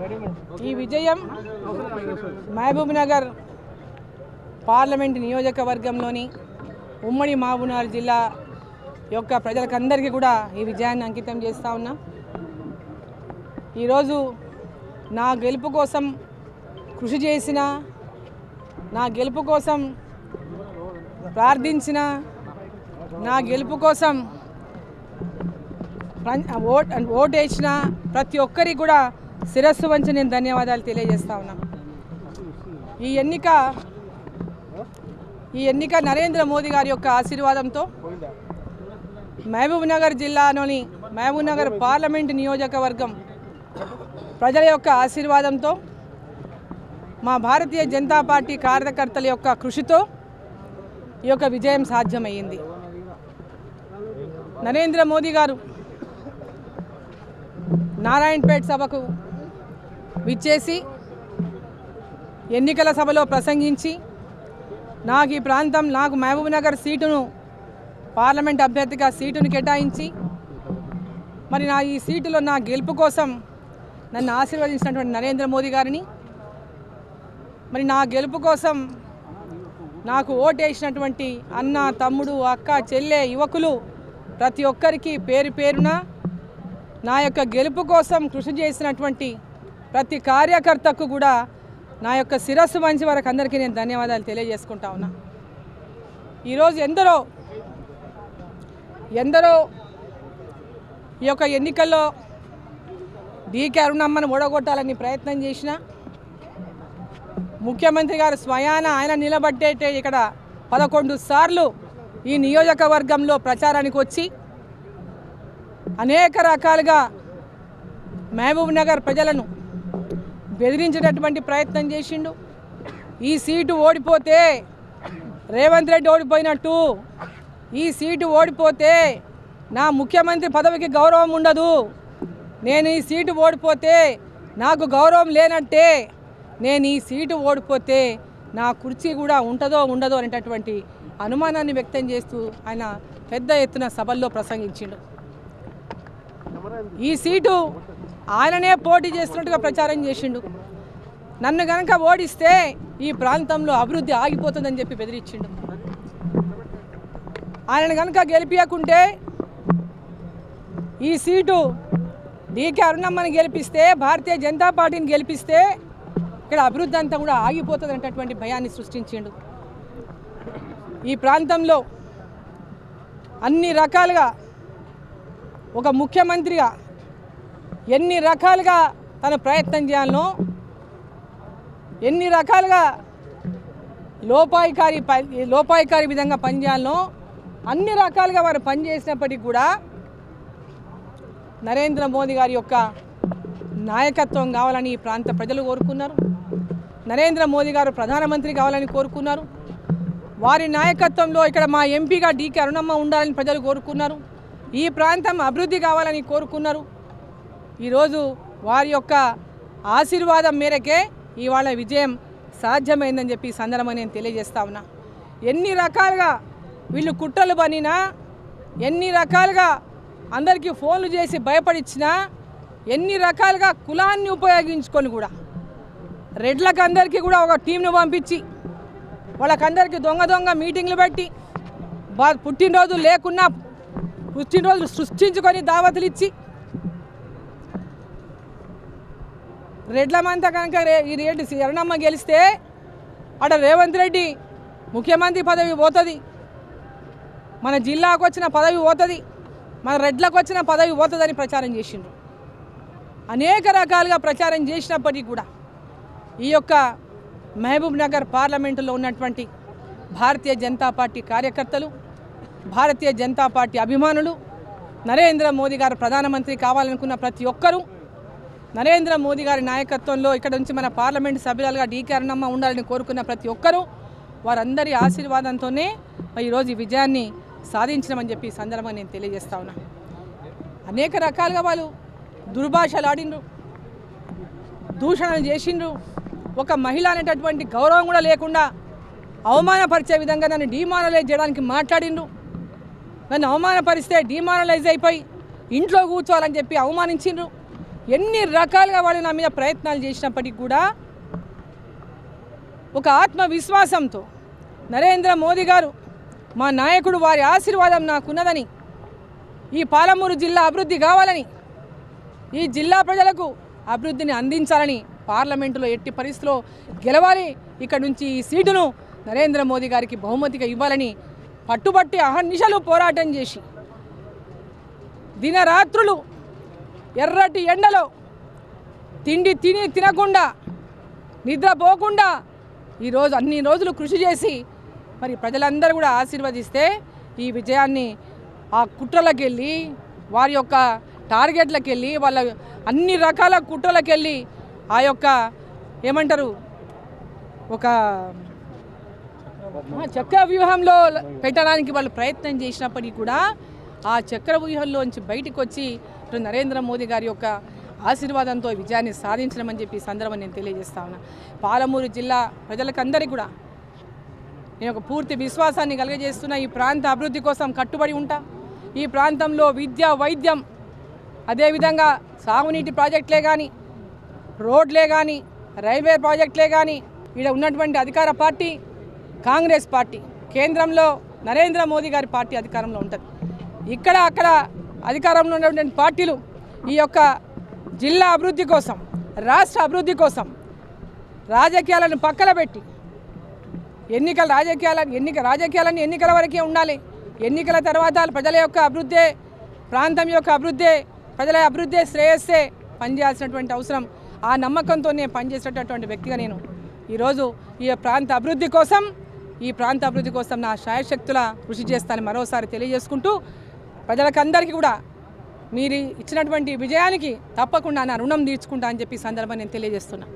ఈ విజయం మహబూబ్నగర్ పార్లమెంట్ నియోజకవర్గంలోని ఉమ్మడి మహబూబ్నగర్ జిల్లా యొక్క ప్రజలకందరికీ కూడా ఈ విజయాన్ని అంకితం చేస్తూ ఉన్నా. ఈరోజు నా గెలుపు కోసం కృషి చేసిన నా గెలుపు కోసం ప్రార్థించిన నా గెలుపు కోసం ఓట్ ఓటేసిన ప్రతి ఒక్కరికి కూడా శిరస్సు వంచి నేను ధన్యవాదాలు తెలియజేస్తా ఉన్నా. ఈ ఎన్నిక ఈ ఎన్నిక నరేంద్ర మోదీ గారి యొక్క ఆశీర్వాదంతో మహబూబ్నగర్ జిల్లాలోని మహబూబ్నగర్ పార్లమెంట్ నియోజకవర్గం ప్రజల యొక్క ఆశీర్వాదంతో మా భారతీయ జనతా పార్టీ కార్యకర్తల యొక్క కృషితో ఈ యొక్క విజయం సాధ్యమయ్యింది. నరేంద్ర మోదీ గారు నారాయణపేట్ సభకు విచ్చేసి ఎన్నికల సభలో ప్రసంగించి నాకు ఈ ప్రాంతం నాకు మహబూబ్నగర్ సీటును పార్లమెంట్ అభ్యర్థిగా సీటును కేటాయించి మరి నా ఈ సీటులో నా గెలుపు కోసం నన్ను ఆశీర్వదించినటువంటి నరేంద్ర మోదీ గారిని మరి నా గెలుపు కోసం నాకు ఓటేసినటువంటి అన్న తమ్ముడు అక్క చెల్లె యువకులు ప్రతి ఒక్కరికి పేరు పేరున నా యొక్క గెలుపు కోసం కృషి చేసినటువంటి ప్రతి కార్యకర్తకు కూడా నా యొక్క శిరస్సు మంచి వరకు అందరికీ నేను ధన్యవాదాలు తెలియజేసుకుంటా ఉన్నా. ఈరోజు ఎందరో ఎందరో ఈ యొక్క ఎన్నికల్లో డీకే అరుణమ్మను ఓడగొట్టాలని ప్రయత్నం చేసిన ముఖ్యమంత్రి గారు స్వయాన ఆయన నిలబడ్డేటే ఇక్కడ పదకొండు సార్లు ఈ నియోజకవర్గంలో ప్రచారానికి వచ్చి అనేక రకాలుగా మహబూబ్ నగర్ ప్రజలను బెదిరించేటటువంటి ప్రయత్నం చేసిండు. ఈ సీటు ఓడిపోతే రేవంత్ రెడ్డి ఓడిపోయినట్టు. ఈ సీటు ఓడిపోతే నా ముఖ్యమంత్రి పదవికి గౌరవం ఉండదు. నేను ఈ సీటు ఓడిపోతే నాకు గౌరవం లేనట్టే. నేను ఈ సీటు ఓడిపోతే నా కుర్చీ కూడా ఉంటుందో ఉండదో అనేటటువంటి అనుమానాన్ని వ్యక్తం చేస్తూ ఆయన పెద్ద ఎత్తున సభల్లో ప్రసంగించిండు. ఈ సీటు ఆయననే పోటీ చేస్తున్నట్టుగా ప్రచారం చేసిండు. నన్ను గనక ఓడిస్తే ఈ ప్రాంతంలో అభివృద్ధి ఆగిపోతుందని చెప్పి బెదిరించిండు. ఆయన కనుక గెలిపించకుంటే ఈ సీటు డీకే అరుణమ్మని గెలిపిస్తే భారతీయ జనతా పార్టీని గెలిపిస్తే ఇక్కడ అభివృద్ధి అంతా కూడా ఆగిపోతుంది అనేటటువంటి భయాన్ని సృష్టించిండు. ఈ ప్రాంతంలో అన్ని రకాలుగా ఒక ముఖ్యమంత్రిగా ఎన్ని రకాలుగా తను ప్రయత్నం చేయాలనో ఎన్ని రకాలుగా లోపాయికారి లోపాయికారి విధంగా పనిచేయాలనో అన్ని రకాలుగా వారు పనిచేసినప్పటికీ కూడా నరేంద్ర మోదీ గారి యొక్క నాయకత్వం కావాలని ఈ ప్రాంత ప్రజలు కోరుకున్నారు. నరేంద్ర మోదీ గారు ప్రధానమంత్రి కావాలని కోరుకున్నారు. వారి నాయకత్వంలో ఇక్కడ మా ఎంపీగా డీకే అరుణమ్మ ఉండాలని ప్రజలు కోరుకున్నారు. ఈ ప్రాంతం అభివృద్ధి కావాలని కోరుకున్నారు. ఈరోజు వారి యొక్క ఆశీర్వాదం మేరకే ఇవాళ విజయం సాధ్యమైందని చెప్పి సందర్భంగా నేను తెలియజేస్తా ఉన్నా. ఎన్ని రకాలుగా వీళ్ళు కుట్రలు పనినా ఎన్ని రకాలుగా అందరికీ ఫోన్లు చేసి భయపడిచ్చినా ఎన్ని రకాలుగా కులాన్ని ఉపయోగించుకొని కూడా రెడ్లకు అందరికీ కూడా ఒక టీంను పంపించి వాళ్ళకందరికీ దొంగ దొంగ మీటింగ్లు పెట్టి బా పుట్టినరోజు లేకున్నా పుట్టినరోజులు సృష్టించుకొని దావతులు ఇచ్చి రెడ్లమంతా కనుక ఈ రెడ్డి శరణమ్మ గెలిస్తే అక్కడ రేవంత్ రెడ్డి ముఖ్యమంత్రి పదవి పోతుంది. మన జిల్లాకు వచ్చిన పదవి పోతుంది. మన రెడ్లకు వచ్చిన పదవి పోతుందని ప్రచారం చేసిండ్రు. అనేక రకాలుగా ప్రచారం చేసినప్పటికీ కూడా ఈ యొక్క మహబూబ్ నగర్ పార్లమెంటులో ఉన్నటువంటి భారతీయ జనతా పార్టీ కార్యకర్తలు భారతీయ జనతా పార్టీ అభిమానులు నరేంద్ర మోదీ గారు ప్రధానమంత్రి కావాలనుకున్న ప్రతి ఒక్కరూ నరేంద్ర మోదీ గారి నాయకత్వంలో ఇక్కడ నుంచి మన పార్లమెంట్ సభ్యులుగా డీకే అరుణమ్మ ఉండాలని కోరుకున్న ప్రతి ఒక్కరూ వారందరి ఆశీర్వాదంతోనే ఈరోజు ఈ విజయాన్ని సాధించమని చెప్పి సందర్భంగా నేను తెలియజేస్తా ఉన్నా. అనేక రకాలుగా వాళ్ళు దుర్భాషలు ఆడిండ్రు దూషణలు చేసిండ్రు. ఒక మహిళ అనేటటువంటి గౌరవం కూడా లేకుండా అవమానపరిచే విధంగా నన్ను డిమానలైజ్ చేయడానికి మాట్లాడిండ్రు. నన్ను అవమానపరిస్తే డిమానలైజ్ అయిపోయి ఇంట్లో కూర్చోవాలని చెప్పి అవమానించిండ్రు. ఎన్ని రకాలుగా వాళ్ళు నా మీద ప్రయత్నాలు చేసినప్పటికీ కూడా ఒక ఆత్మవిశ్వాసంతో నరేంద్ర మోదీ గారు మా నాయకుడు వారి ఆశీర్వాదం నాకున్నదని ఈ పాలమూరు జిల్లా అభివృద్ధి కావాలని ఈ జిల్లా ప్రజలకు అభివృద్ధిని అందించాలని పార్లమెంటులో ఎట్టి పరిస్థితిలో గెలవాలి. ఇక్కడ నుంచి ఈ సీటును నరేంద్ర మోదీ గారికి బహుమతిగా ఇవ్వాలని పట్టుబట్టి అహర్నిశలు పోరాటం చేసి దినరాత్రులు ఎర్రటి ఎండలో తిండి తిని తినకుండా నిద్రపోకుండా ఈరోజు అన్ని రోజులు కృషి చేసి మరి ప్రజలందరూ కూడా ఆశీర్వదిస్తే ఈ విజయాన్ని ఆ కుట్రలకు వెళ్ళి వారి యొక్క టార్గెట్లకు వెళ్ళి వాళ్ళ అన్ని రకాల కుట్రలకు వెళ్ళి ఆ యొక్క ఏమంటారు ఒక చక్ర వ్యూహంలో పెట్టడానికి వాళ్ళు ప్రయత్నం చేసినప్పటికీ కూడా ఆ చక్ర వ్యూహంలోంచి బయటకు వచ్చి ఇప్పుడు నరేంద్ర మోదీ గారి యొక్క ఆశీర్వాదంతో విజయాన్ని సాధించడమని చెప్పి సందర్భం నేను తెలియజేస్తా ఉన్నా. పాలమూరు జిల్లా ప్రజలకందరికీ కూడా నేను ఒక పూర్తి విశ్వాసాన్ని కలుగజేస్తున్న ఈ ప్రాంత అభివృద్ధి కోసం కట్టుబడి ఉంటా. ఈ ప్రాంతంలో విద్య వైద్యం అదేవిధంగా సాగునీటి ప్రాజెక్టులే కానీ రోడ్లే కానీ రైల్వే ప్రాజెక్టులే కానీ ఇక్కడ ఉన్నటువంటి అధికార పార్టీ కాంగ్రెస్ పార్టీ కేంద్రంలో నరేంద్ర మోదీ గారి పార్టీ అధికారంలో ఉంటుంది. ఇక్కడ అక్కడ అధికారంలో ఉన్నటువంటి పార్టీలు ఈ యొక్క జిల్లా అభివృద్ధి కోసం రాష్ట్ర అభివృద్ధి కోసం రాజకీయాలను పక్కన పెట్టి ఎన్నికల రాజకీయాలను ఎన్నిక రాజకీయాలన్నీ ఎన్నికల వరకే ఉండాలి. ఎన్నికల తర్వాత ప్రజల యొక్క అభివృద్ధి ప్రాంతం యొక్క అభివృద్ధి ప్రజల అభివృద్ధి శ్రేయస్సే పనిచేయాల్సినటువంటి అవసరం. ఆ నమ్మకంతో నేను పనిచేసేటటువంటి వ్యక్తిగా నేను ఈరోజు ఈ ప్రాంత అభివృద్ధి కోసం ఈ ప్రాంత అభివృద్ధి కోసం నా శాయశక్తుల కృషి చేస్తానని మరోసారి తెలియజేసుకుంటూ ప్రజలకందరికీ కూడా మీరు ఇచ్చినటువంటి విజయానికి తప్పకుండా నా రుణం తీర్చుకుంటా అని చెప్పి సందర్భం నేను తెలియజేస్తున్నాను